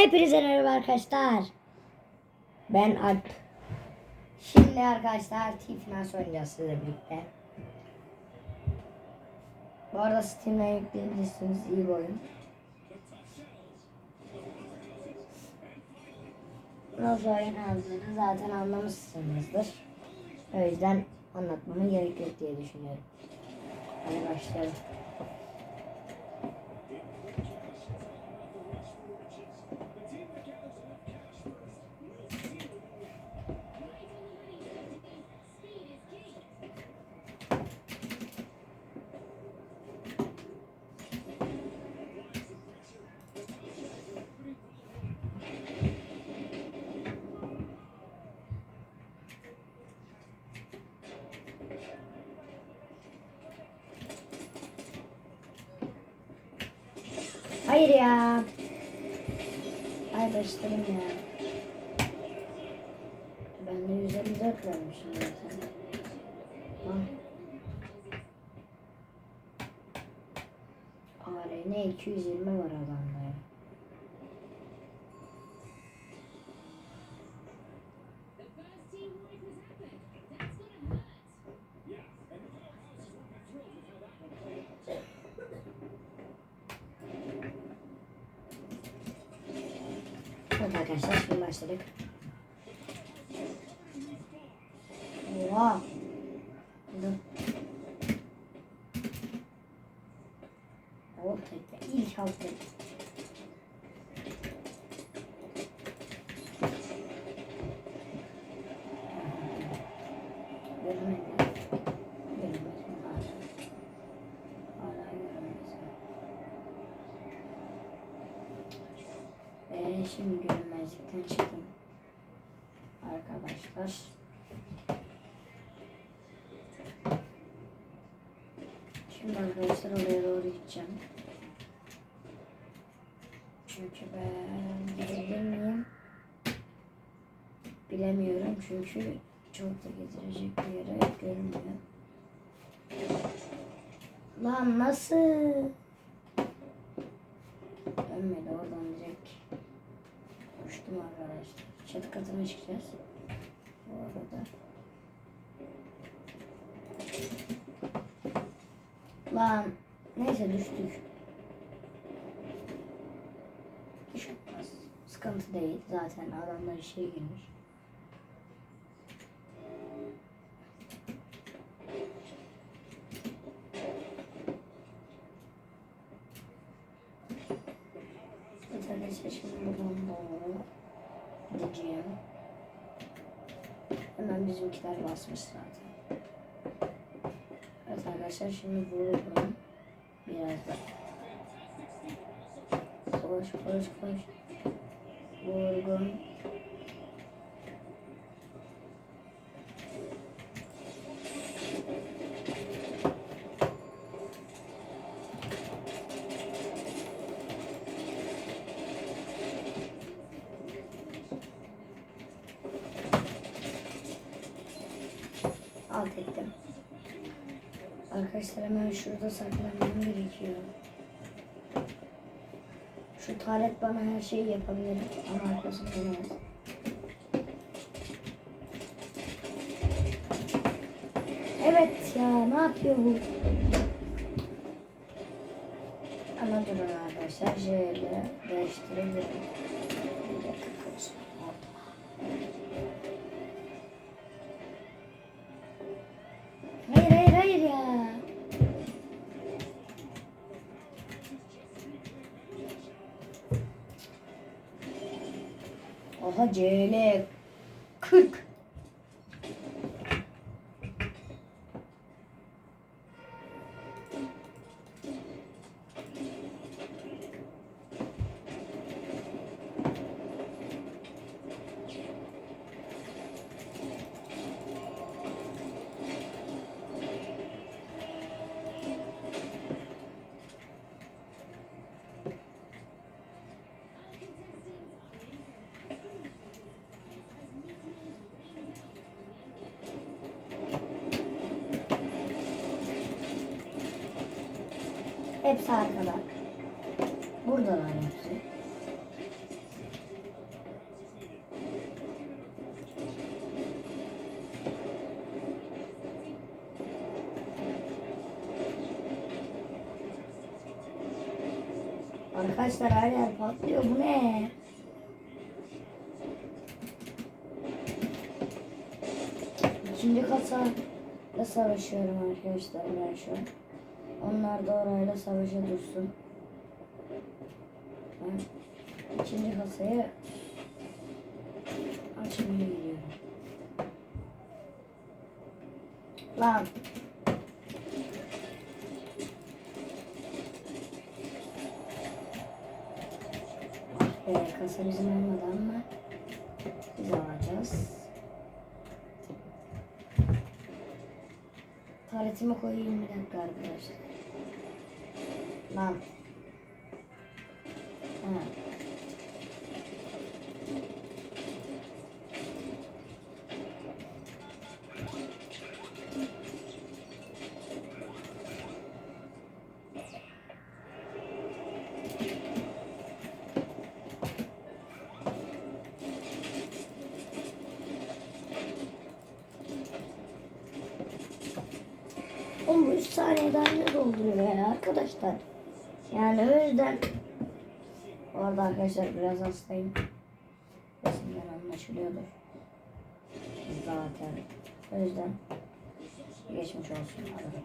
Hepinize merhaba arkadaşlar. Ben Alp. Şimdi arkadaşlar Team Finans oynayacağız sizle birlikte. Bu arada Steam'den yükleyebilirsiniz. iyi bir oyun. Nasıl oynandığını zaten anlamışsınızdır. O yüzden anlatmama gerek yok diye düşünüyorum. Hadi başlayalım. Hayır ya. Ay başlarım ya. Ben de 154 vermişim zaten. ARN 220 var adamda başladık. Oha. Dur. Alt tekte. İlk alt tekte. Görmedi. Görmedi. Hala. Hala görmedi. Ve şimdi görünmezlikten çıktım. Arkadaşlar. Şimdi arkadaşlar oraya doğru gideceğim. Çünkü ben gidebilir miyim? Bilemiyorum çünkü çok da getirecek bir yere görünmüyor. Lan nasıl? Dönmedi oradan direkt. Uçtum arkadaşlar. Çatı katına çıkacağız. Bu arada. Lan neyse düştük. Olmaz. Sıkıntı değil. Zaten adamlar işe girmiş. Arkadaşlar şimdi doğru gideceğim. Hemen bizimkiler basmış zaten. Arkadaşlar şimdi vuruyorum. Biraz da. Koş koş koş. Vurgun. Alt ettim. Arkadaşlar hemen şurada saklanmam gerekiyor. Şu taret bana her şeyi yapabilir ama arkasını bulamaz. Evet ya ne yapıyor bu? Ama durun arkadaşlar ile değiştirebilirim. Bir dakika Oha CL 40. Hepsi arkada. Buradalar hepsi. Arkadaşlar her yer patlıyor. Bu ne? İkinci kasa ile savaşıyorum arkadaşlar ben şu an. Onlar da orayla savaşa dursun. Ben ikinci kasayı açmaya gidiyorum. Lan. Ee, kasa bizim olmadı ama biz alacağız. Taretimi koyayım bir dakika arkadaşlar. Lan. Ha. Oğlum bu 3 saniyeden ne dolduruyor ya arkadaşlar? Yani o yüzden Orada arkadaşlar biraz hastayım. Resimden anlaşılıyordur. Zaten. O yüzden geçmiş olsun arada.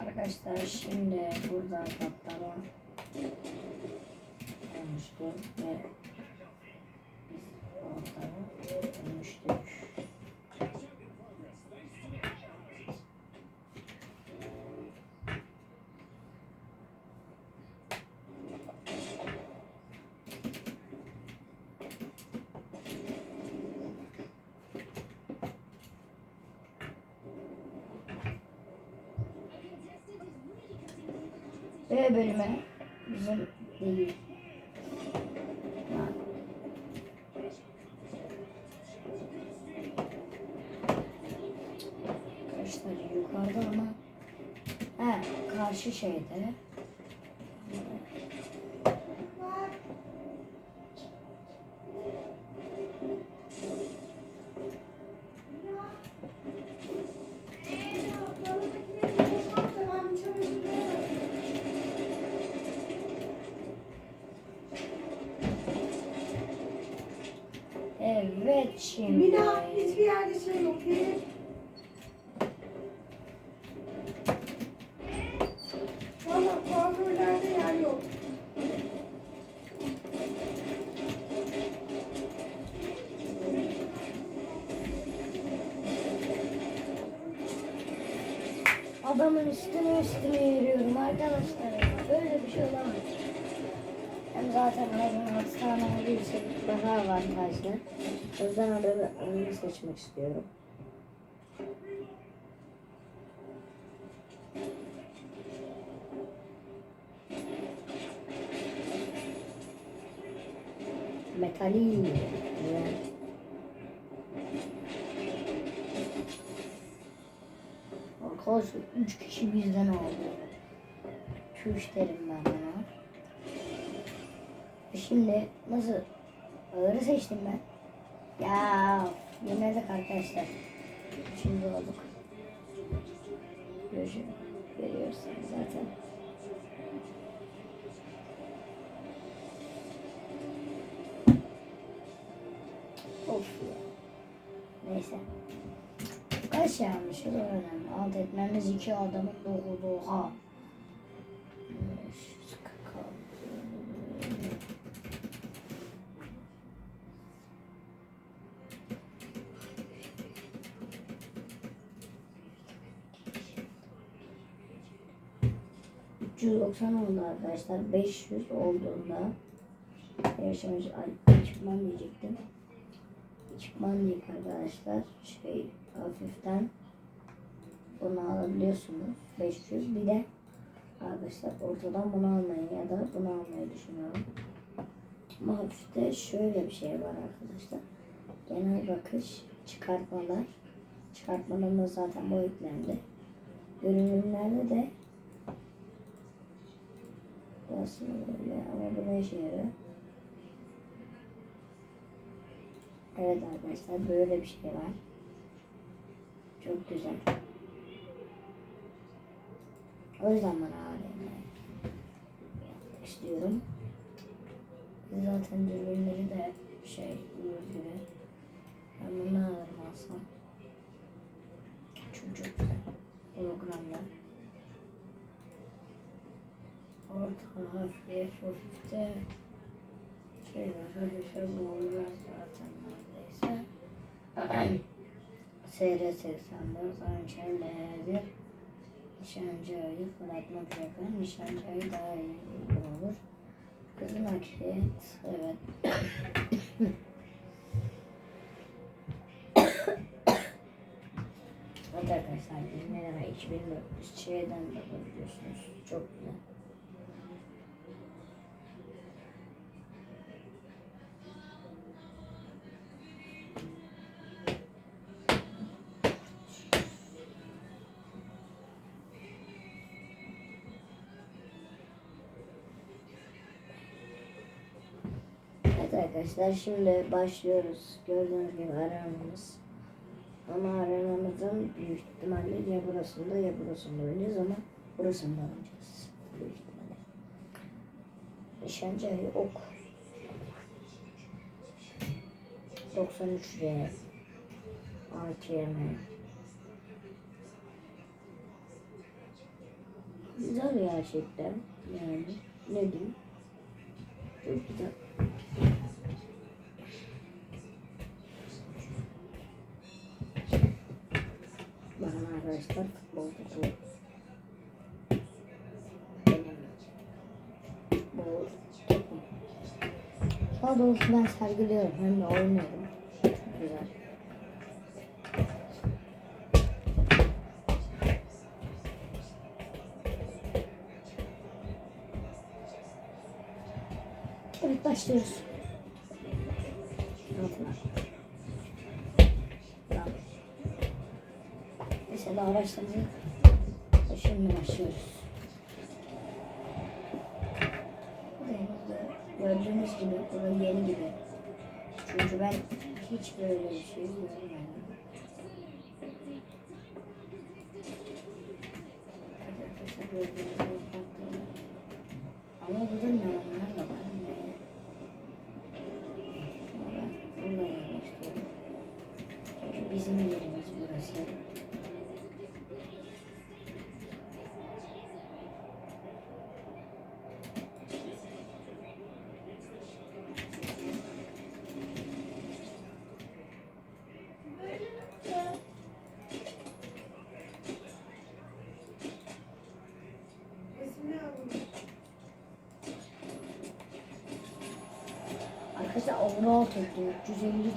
Arkadaşlar şimdi burada patlama olmuştu ve Ve bölüme bizim değil. Arkadaşlar yukarıda ama he karşı şeyde. Adamın üstüne üstüne yürüyorum arkadaşlar. Böyle bir şey olamaz. Hem zaten ağzımın altı tane olduğu için daha avantajlı. O yüzden arada onu seçmek istiyorum. Metali. Evet. Arkadaşlar 3 kişi bizden aldı. Çüş derim ben buna. Şimdi nasıl ağırı seçtim ben. Ya yenildik arkadaşlar. Şimdi olduk. Görüşüm. Görüyorsunuz zaten. Of ya. Neyse. Kaç yanlış o önemli. Alt etmemiz iki adamın doğu oha. ...390 oldu arkadaşlar. 500 olduğunda... ...yaşamış... Ay, çıkmam diyecektim. Çıkmam değil arkadaşlar. Şey hafiften... ...bunu alabiliyorsunuz. 500 bir de... ...arkadaşlar ortadan bunu almayı ya da bunu almayı düşünüyorum. Ama şöyle bir şey var arkadaşlar. Genel bakış, çıkartmalar. Çıkartmalarında zaten eklendi. Görünümlerde de aslında böyle ama bu ne işe yarıyor? Evet arkadaşlar böyle bir şey var. Çok güzel. O yüzden bana AVM istiyorum. Zaten ürünleri de şey uyur gibi. Ben bunu alırım alsam. Çünkü çok güzel. Hologramlar. Orta hafif, hafifte şey var, hafife boğulmaz zaten neredeyse. SR84, Ançel Değerli, Nişancı ayı, fırlatma plaka, nişancı ayı daha iyi olur. Kızım akşet, evet. Arkadaşlar 20 lira 2400 şeyden de bakabiliyorsunuz. Çok güzel. Arkadaşlar şimdi başlıyoruz. Gördüğünüz gibi aramamız. Ama arenamızın büyük ihtimalle ya burasında ya burasında oynayacağız ama burasında oynayacağız. Büyük ihtimalle. Nişancı ok. 93 R. AKM. Güzel gerçekten. Yani ne diyeyim. Çok güzel. Bakın arkadaşlar futbol. Bu topum. Daha doğrusu ben sergiliyorum hem de oynuyorum. Güzel. Evet başlıyoruz. Neyse daha başlamadık. Şimdi başlıyoruz. Gördüğünüz gibi burada yeni gibi. Çünkü ben hiç böyle bir şey görmedim. Ama neonlar da var. Ama ben burada yerleştiriyorum. Çünkü bizim yerimiz burası. Resmini alın. Arkadaşlar overall tekli 350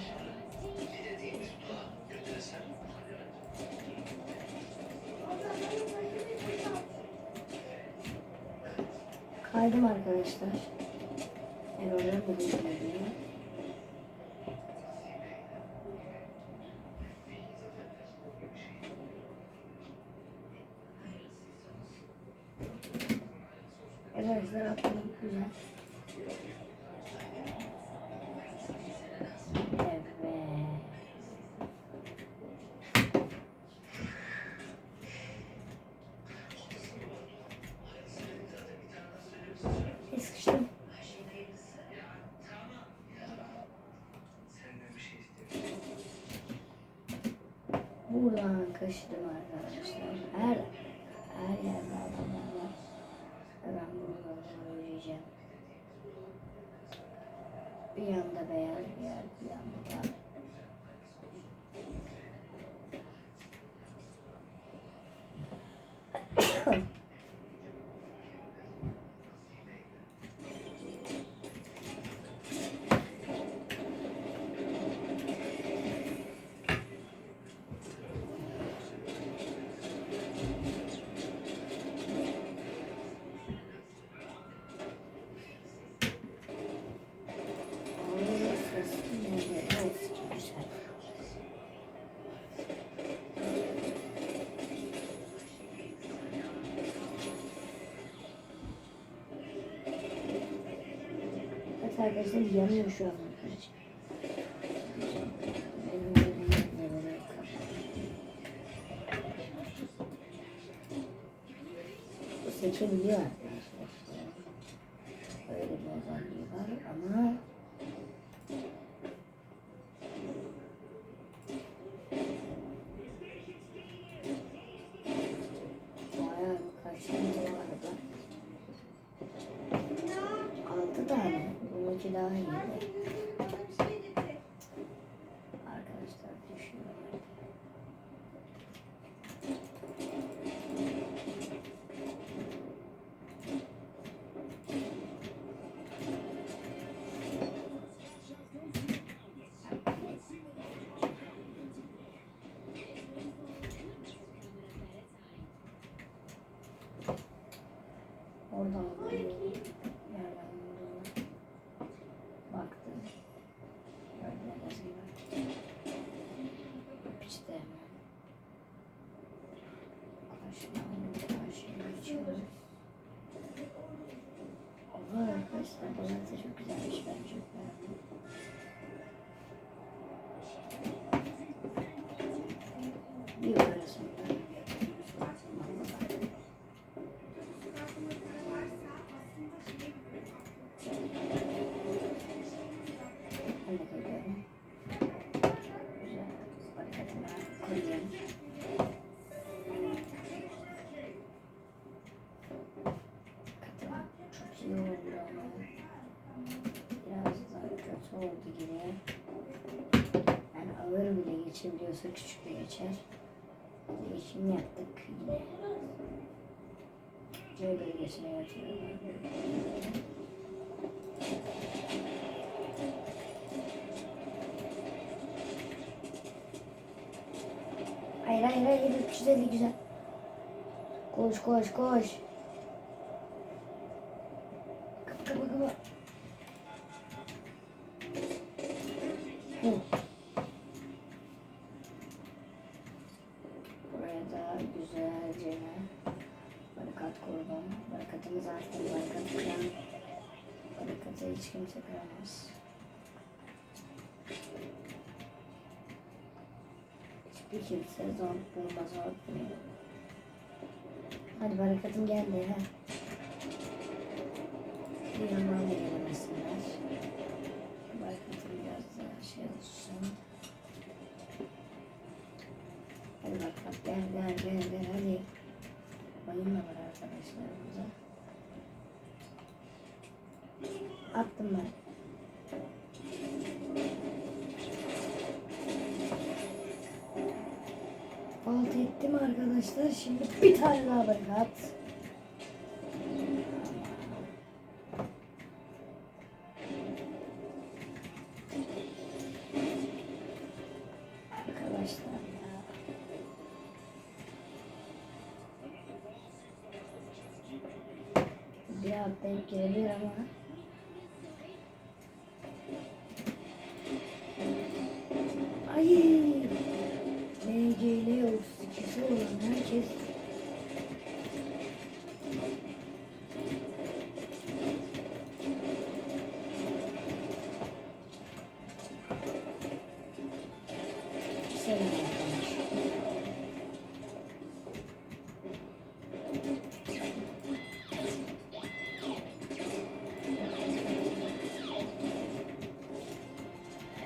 Kaydım arkadaşlar. Error'ı bulundum. Arkadaşlar atladım güzel. Evet. Sıkıştım. Buradan kaçtım arkadaşlar. Her her yerde adamlar var. Ben buradan yürüyeceğim. Bir yanda beyaz bir yer, bir yanda da arkadaşlar yanıyor şu an arkadaşlar. Seçebiliyor. Zaten çok güzelmiş oldu gibi. Yani ağır bile geçebiliyorsa küçük de geçer. Değişim yaptık yine. C bölgesine yatırıyorlar. Hayır hayır hayır 350 güzel. Koş koş koş. Hadi barakatım geldi ha. Bir yandan da gelemesinler. Barakatım biraz şey olsun. Hadi barakat gel gel gel gel hadi. Bayım da var arkadaşlar burada. Attım ben. Alt ettim arkadaşlar. Şimdi bir tane daha barikat. Arkadaşlar ya. Bir alt denk ama Ay 32'si olan herkes.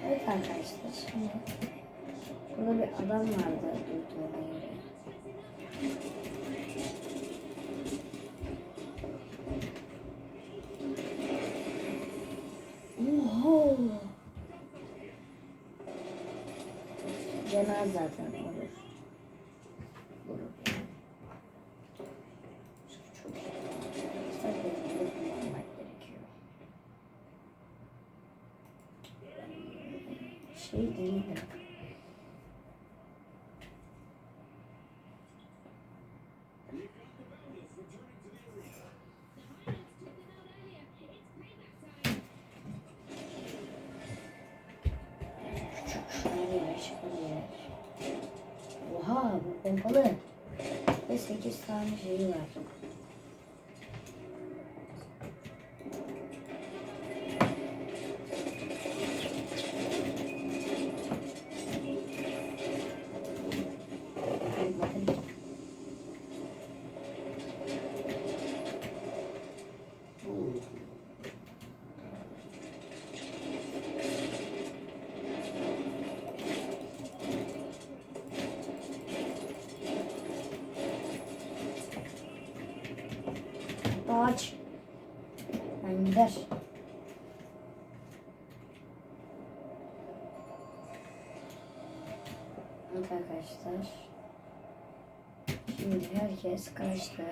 Evet arkadaşlar burada bir adam vardı Cenaz zaten olur. Vurur. Çok. Şey değil de. Just tane şeyi var. Kaç. Ben gider. Evet arkadaşlar. Şimdi herkes kaçtı.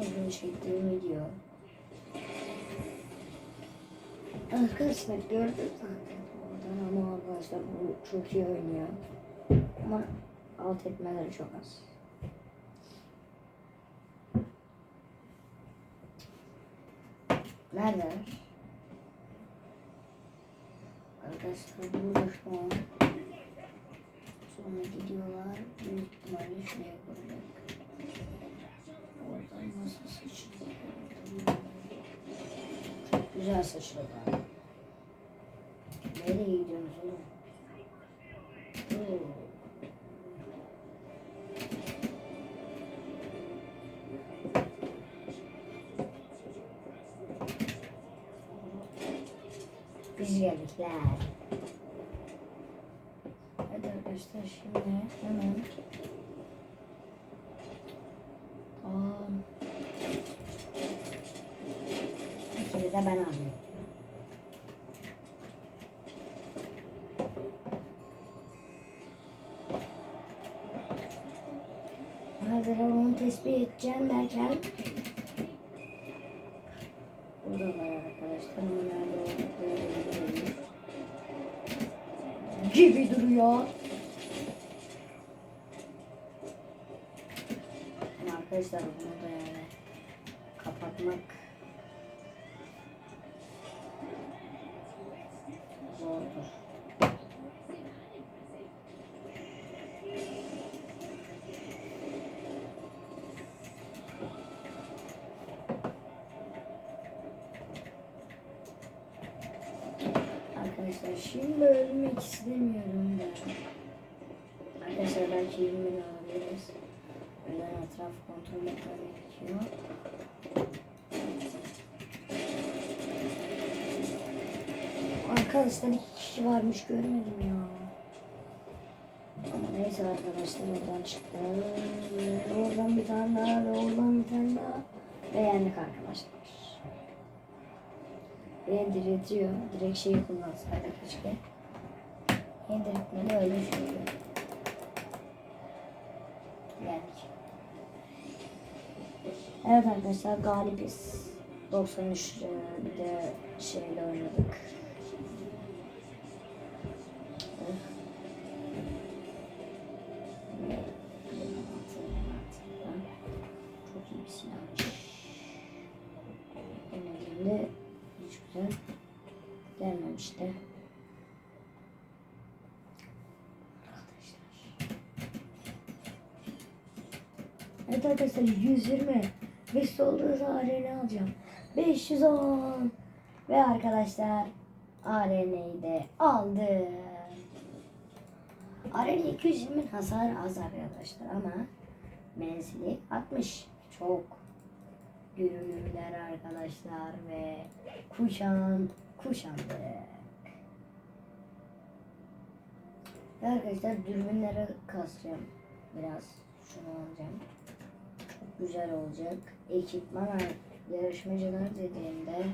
Uzun çektiğim video. Arkadaşlar zaten oradan ama arkadaşlar bu çok iyi oynuyor. Ama alt etmeleri çok az. Nerede? Arkadaşlar burada şu an. Sonra gidiyorlar. Büyük ihtimalle şuraya kuracak. Oradan nasıl sıçrıyor? Çok güzel sıçradı. Nereye gidiyorsunuz oğlum? Geldikler. Hadi arkadaşlar şimdi hemen Aa. İkili de ben alayım. Hazır onu tespit edeceğim derken Gibi duruyor. Arkadaşlar bunu da yani kapatmak Önden etraf kontrol etmem gerekiyor. Arkadaşlar iki kişi varmış görmedim ya. Ama neyse arkadaşlar oradan çıktı. Oradan bir tane daha ve oradan bir tane daha. Beğendik arkadaşlar. Beni diriltiyor. Direkt şeyi kullansaydı keşke. Beni diriltmeli öyle şey. Geldik. Evet arkadaşlar galibiz. 93 e, bir de şeyle oynadık. Çok iyi bir silahmış. Benim elimde hiç güzel gelmemişti. Evet arkadaşlar 120 5 olduğu arena alacağım. 510 ve arkadaşlar arenayı de aldım. Arena 220 hasar az arkadaşlar ama menzili 60. Çok yürürler arkadaşlar ve kuşan kuşandık. Ve arkadaşlar dürbünleri kasacağım. Biraz şunu alacağım. Çok güzel olacak. Ekipman yarışmacılar dediğimde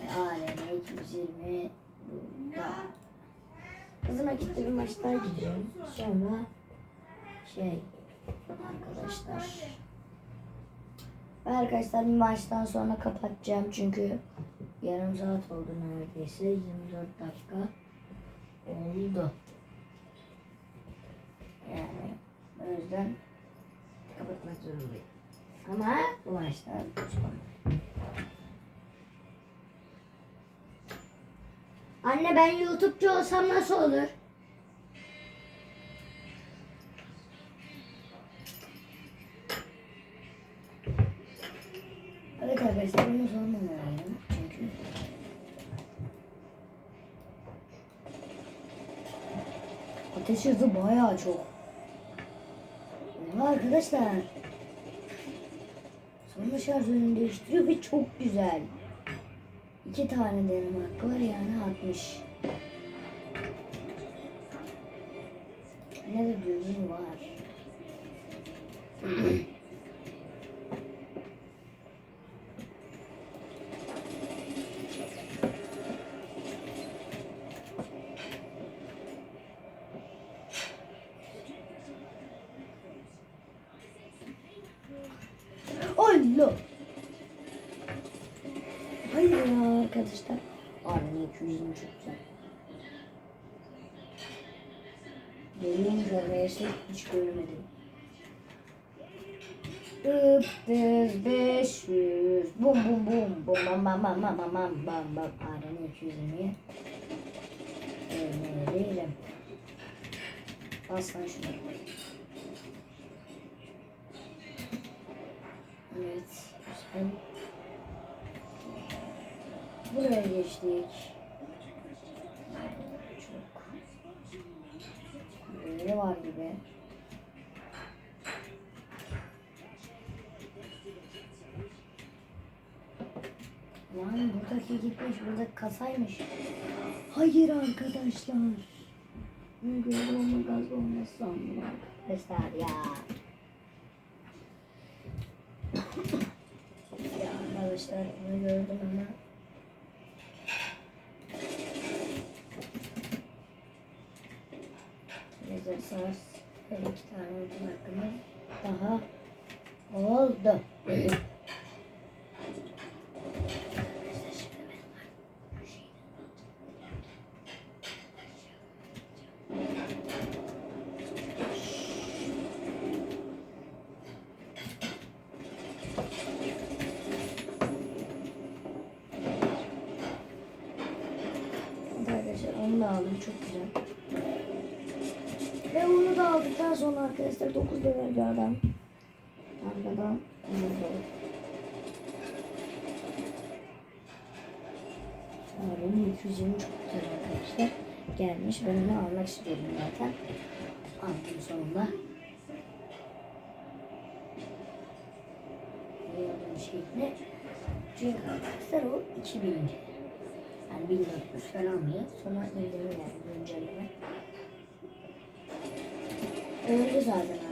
ve aleme 220 burada. Hızlı vakitte bir maçlar gideceğim. Sonra şey arkadaşlar ve arkadaşlar bir maçtan sonra kapatacağım çünkü yarım saat oldu neredeyse 24 dakika oldu. Yani o yüzden kapatmak zorundayım. Ama sonra. Anne ben YouTube'cu olsam nasıl olur? Evet arkadaşlar bunu sormamalıyım. Çünkü ateş hızı bayağı çok. Ama arkadaşlar sonra şarjörünü değiştiriyor ve çok güzel. İki tane deneme hakkı var yani 60. Yine de düğümü var. Allah! Hayır ya arkadaşlar. Arne 220 çok güzel. Benim görmeyesi hiç görmedim. 300, 500, bum bum bum, bum bam bam bam bam bam bam bam bam. Arne 220'ye. Görmeye değilim. Bas lan şunu. Güzel. Buraya geçtik. Çok. Böyle var gibi. Lan buradaki gitmiş, buradaki kasaymış. Hayır arkadaşlar. Gördüm ama gaz olmaz sandım arkadaşlar ya. ya arkadaşlar. Bunu gördüm ama. Lazer sars iki tane hakkımız daha oldu. Arkadaşlar onu da aldım çok güzel. Ve onu da aldıktan sonra arkadaşlar 9 level bir adam. Arkadan aldım. Benim 220 çok güzel arkadaşlar. Gelmiş. Ben onu almak istiyordum zaten. Aldım sonunda. Yolun şekli. Çünkü arkadaşlar o 2000. Yani 1400 falan diye. Sonra indirim yani güncelleme. 这是啥呀